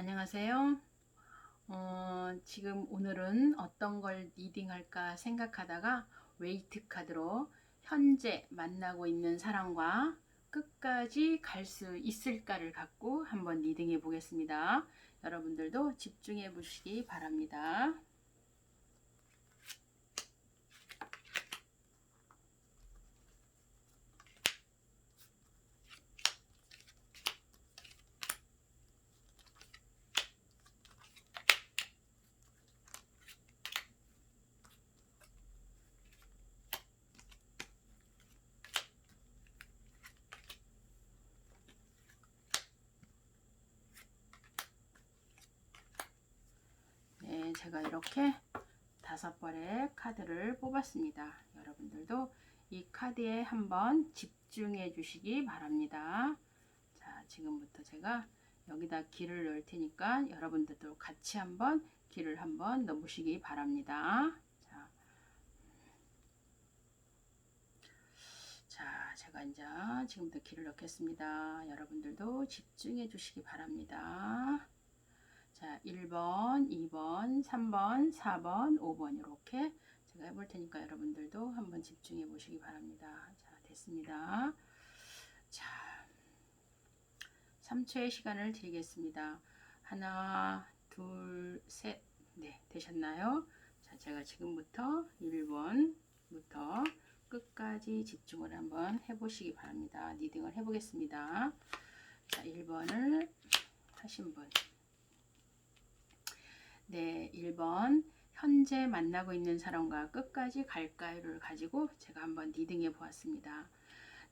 안녕하세요. 어, 지금 오늘은 어떤 걸 리딩할까 생각하다가 웨이트 카드로 현재 만나고 있는 사람과 끝까지 갈 수 있을까를 갖고 한번 리딩해 보겠습니다. 여러분들도 집중해 보시기 바랍니다. 네, 제가 이렇게 다섯 벌의 카드를 뽑았습니다. 여러분들도 이 카드에 한번 집중해 주시기 바랍니다. 자, 지금부터 제가 여기다 길을 넣을 테니까 여러분들도 같이 한번 길을 한번 넣으시기 바랍니다. 자, 자, 제가 이제 지금부터 길을 넣겠습니다. 여러분들도 집중해 주시기 바랍니다. 자, 1번, 2번, 3번, 4번, 5번 이렇게 제가 해볼 테니까 여러분들도 한번 집중해 보시기 바랍니다. 자, 됐습니다. 자, 3초의 시간을 드리겠습니다. 하나, 둘, 셋, 네, 되셨나요? 자, 제가 지금부터 1번부터 끝까지 집중을 한번 해보시기 바랍니다. 리딩을 해보겠습니다. 자, 1번을 하신 분. 네, 1번. 현재 만나고 있는 사람과 끝까지 갈까요를 가지고 제가 한번 리딩해 보았습니다.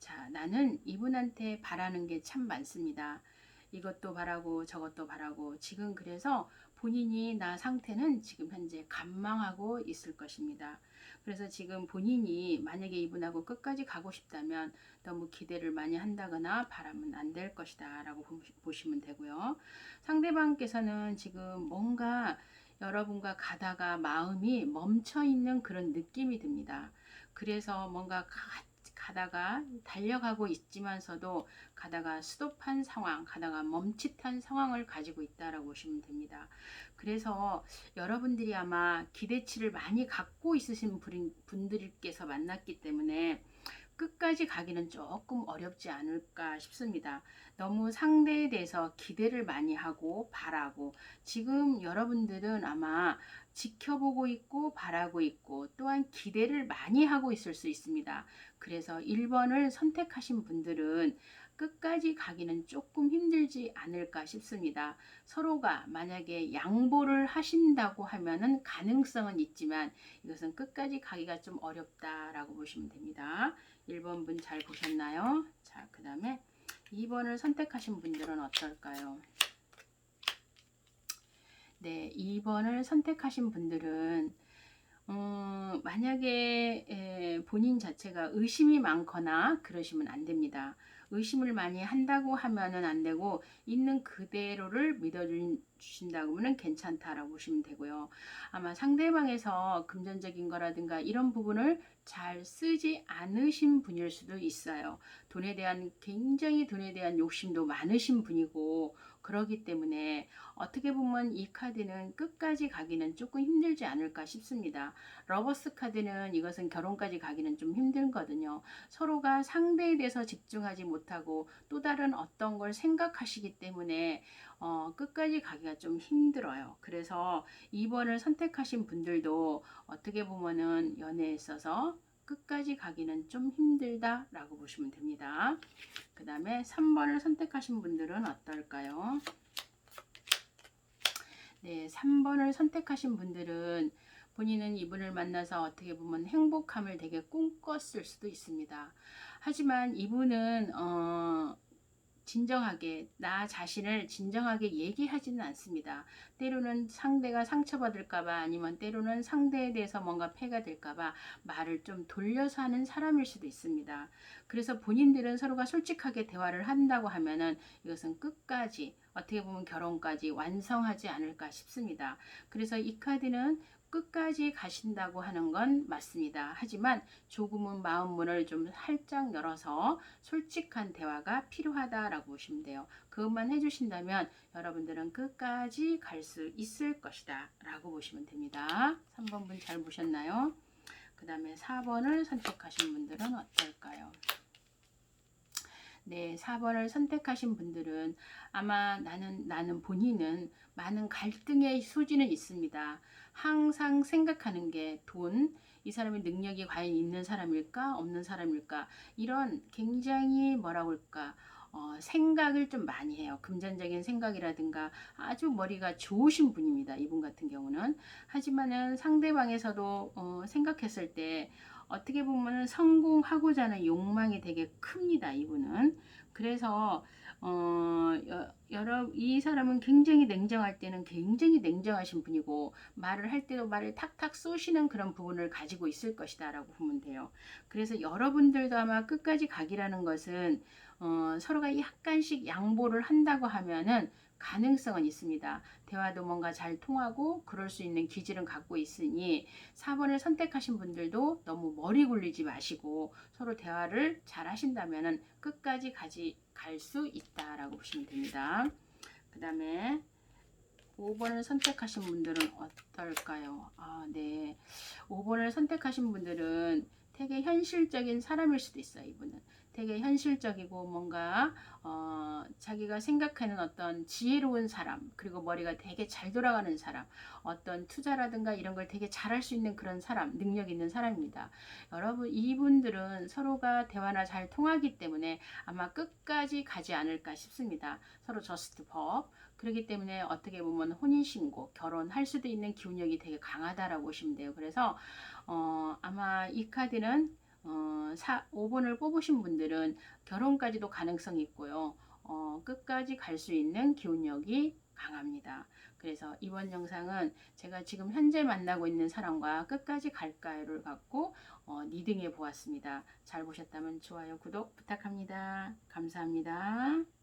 자, 나는 이분한테 바라는 게 참 많습니다. 이것도 바라고 저것도 바라고 지금 그래서 본인이 나 상태는 지금 현재 감망하고 있을 것입니다. 그래서 지금 본인이 만약에 이분하고 끝까지 가고 싶다면 너무 기대를 많이 한다거나 바라면 안될 것이다 라고 보시면 되고요. 상대방께서는 지금 뭔가 여러분과 가다가 마음이 멈춰 있는 그런 느낌이 듭니다. 그래서 뭔가 가, 가다가 달려가고 있지만서도 가다가 스톱한 상황, 가다가 멈칫한 상황을 가지고 있다라고 보시면 됩니다. 그래서 여러분들이 아마 기대치를 많이 갖고 있으신 분들께서 만났기 때문에 끝까지 가기는 조금 어렵지 않을까 싶습니다. 너무 상대에 대해서 기대를 많이 하고 바라고 지금 여러분들은 아마 지켜보고 있고 바라고 있고 또한 기대를 많이 하고 있을 수 있습니다. 그래서 1번을 선택하신 분들은 끝까지 가기는 조금 힘들지 않을까 싶습니다. 서로가 만약에 양보를 하신다고 하면은 가능성은 있지만 이것은 끝까지 가기가 좀 어렵다라고 보시면 됩니다. 1번 분 잘 보셨나요? 자, 그 다음에 2번을 선택하신 분들은 어떨까요? 네, 2번을 선택하신 분들은 음, 만약에 에, 본인 자체가 의심이 많거나 그러시면 안 됩니다. 의심을 많이 한다고 하면은 안 되고 있는 그대로를 믿어주신다고 하면 괜찮다라고 보시면 되고요. 아마 상대방에서 금전적인 거라든가 이런 부분을 잘 쓰지 않으신 분일 수도 있어요. 돈에 대한 굉장히 돈에 대한 욕심도 많으신 분이고 그러기 때문에 어떻게 보면 이 카드는 끝까지 가기는 조금 힘들지 않을까 싶습니다. 러버스 카드는 이것은 결혼까지 가기는 좀 힘들거든요. 서로가 상대에 대해서 집중하지 못 하고 또 다른 어떤 걸 생각하시기 때문에 어, 끝까지 가기가 좀 힘들어요. 그래서 2번을 선택하신 분들도 어떻게 보면은 연애에 있어서 끝까지 가기는 좀 힘들다 라고 보시면 됩니다. 그 다음에 3번을 선택하신 분들은 어떨까요? 네, 3번을 선택하신 분들은 본인은 이분을 만나서 어떻게 보면 행복함을 되게 꿈꿨을 수도 있습니다. 하지만 이분은 어, 진정하게 나 자신을 진정하게 얘기하지는 않습니다. 때로는 상대가 상처받을까봐 아니면 때로는 상대에 대해서 뭔가 폐가 될까봐 말을 좀 돌려서 하는 사람일 수도 있습니다. 그래서 본인들은 서로가 솔직하게 대화를 한다고 하면은 이것은 끝까지 어떻게 보면 결혼까지 완성하지 않을까 싶습니다. 그래서 이 카드는 끝까지 가신다고 하는 건 맞습니다. 하지만 조금은 마음 문을 좀 살짝 열어서 솔직한 대화가 필요하다라고 보시면 돼요. 그것만 해주신다면 여러분들은 끝까지 갈 수 있을 것이다 라고 보시면 됩니다. 3번 분 잘 보셨나요? 그 다음에 4번을 선택하신 분들은 어떨까요? 네, 4번을 선택하신 분들은 아마 나는 나는 본인은 많은 갈등의 소지는 있습니다. 항상 생각하는 게 돈, 이 사람의 능력이 과연 있는 사람일까, 없는 사람일까, 이런 굉장히 뭐라고 할까, 어, 생각을 좀 많이 해요. 금전적인 생각이라든가 아주 머리가 좋으신 분입니다. 이분 같은 경우는. 하지만은 상대방에서도 어, 생각했을 때 어떻게 보면 성공하고자 하는 욕망이 되게 큽니다. 이분은. 그래서 어, 여, 여러 이 사람은 굉장히 냉정할 때는 굉장히 냉정하신 분이고 말을 할 때도 말을 탁탁 쏘시는 그런 부분을 가지고 있을 것이다라고 보면 돼요. 그래서 여러분들도 아마 끝까지 가기라는 것은 어, 서로가 약간씩 양보를 한다고 하면은 가능성은 있습니다. 대화도 뭔가 잘 통하고 그럴 수 있는 기질은 갖고 있으니 4번을 선택하신 분들도 너무 머리 굴리지 마시고 서로 대화를 잘 하신다면은 끝까지 가지 갈 수 있다라고 보시면 됩니다. 그 다음에 5번을 선택하신 분들은 어떨까요? 아, 네. 5번을 선택하신 분들은 되게 현실적인 사람일 수도 있어요, 이분은. 되게 현실적이고 뭔가 어, 자기가 생각하는 어떤 지혜로운 사람 그리고 머리가 되게 잘 돌아가는 사람 어떤 투자라든가 이런 걸 되게 잘할 수 있는 그런 사람 능력 있는 사람입니다. 여러분 이분들은 서로가 대화나 잘 통하기 때문에 아마 끝까지 가지 않을까 싶습니다. 서로 저스트 법 그렇기 때문에 어떻게 보면 혼인신고 결혼할 수도 있는 기운력이 되게 강하다라고 보시면 돼요. 그래서 어, 아마 이 카드는 어, 4, 5번을 뽑으신 분들은 결혼까지도 가능성이 있고요. 어, 끝까지 갈 수 있는 기운력이 강합니다. 그래서 이번 영상은 제가 지금 현재 만나고 있는 사람과 끝까지 갈까요를 갖고 어, 리딩해 보았습니다. 잘 보셨다면 좋아요, 구독 부탁합니다. 감사합니다.